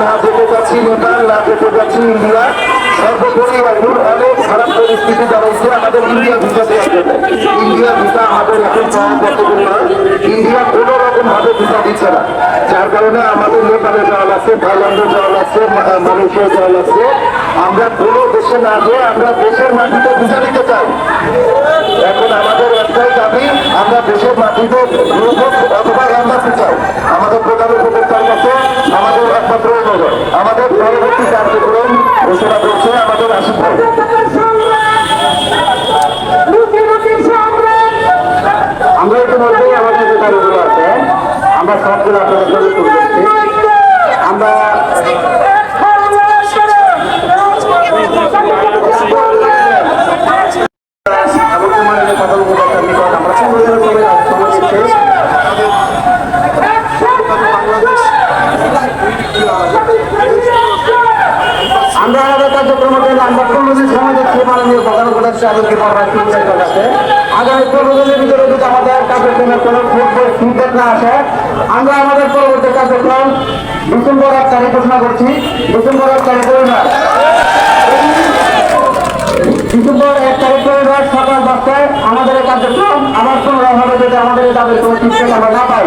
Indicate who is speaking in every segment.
Speaker 1: না
Speaker 2: যেতে চাচ্ছি নেপাল না যেতে চাচ্ছি অনেক খারাপ পরিস্থিতি দাঁড়াইছে আমাদের ইন্ডিয়া ভিসা দেওয়ার ইন্ডিয়া ভিসা আমাদের এখন পাওয়া রকম ভাবে ভিসা দিচ্ছে না। যার কারণে আমাদের নেপালে যাওয়া লাগছে থাইল্যান্ডে যাওয়া লাগছে মালয়েশিয়া যাওয়া আমরা কোনো দেশে না যেয়ে আমরা দেশের মাটিতে ভিসা দিতে চাই। এখন আমাদের একটাই দাবি, আমরা দেশের মাটিতে অথবা চাই। আমাদের প্রধান উপদেষ্টার কাছে একমাত্র অনুরোধ আমাদের পরবর্তী কার্যক্রম ঘোষণা করছে আমাদের আশিক ভাই। আমরা ইতিমধ্যেই আমাদের যে দাবিগুলো আছে। আমরা সবগুলো আপনাদের জন্য তুলে আমরা আমরা আমাদের কার্যক্রমের জন্য আমরা দিন সময় দিচ্ছি মাননীয় প্রধান উপদেষ্টা উপদেষ্টার কাছে আগামী পনেরো ভিতরে যদি আমাদের কার্যক্রমের কোনো ফিডব্যাক না আসে, আমরা আমাদের পরবর্তী কার্যক্রম ডিসেম্বর এক তারিখ ঘোষণা করছি। ডিসেম্বর এক তারিখ রবিবার ডিসেম্বর এক তারিখ রবিবার সকাল দশটায় আমাদের কার্যক্রম আবার পুনরায় হবে যদি আমাদের দাবির কোনো ফিডব্যাক আমরা না পাই।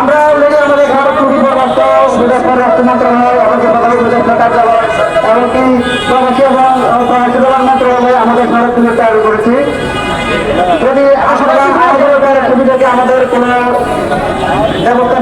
Speaker 2: আমরা আমাদের ভারত চুরি পররাষ্ট্র বিদেশ পররাষ্ট্র মন্ত্রণালয় যদি সুবিধাকে আমাদের কোনো ব্যবস্থা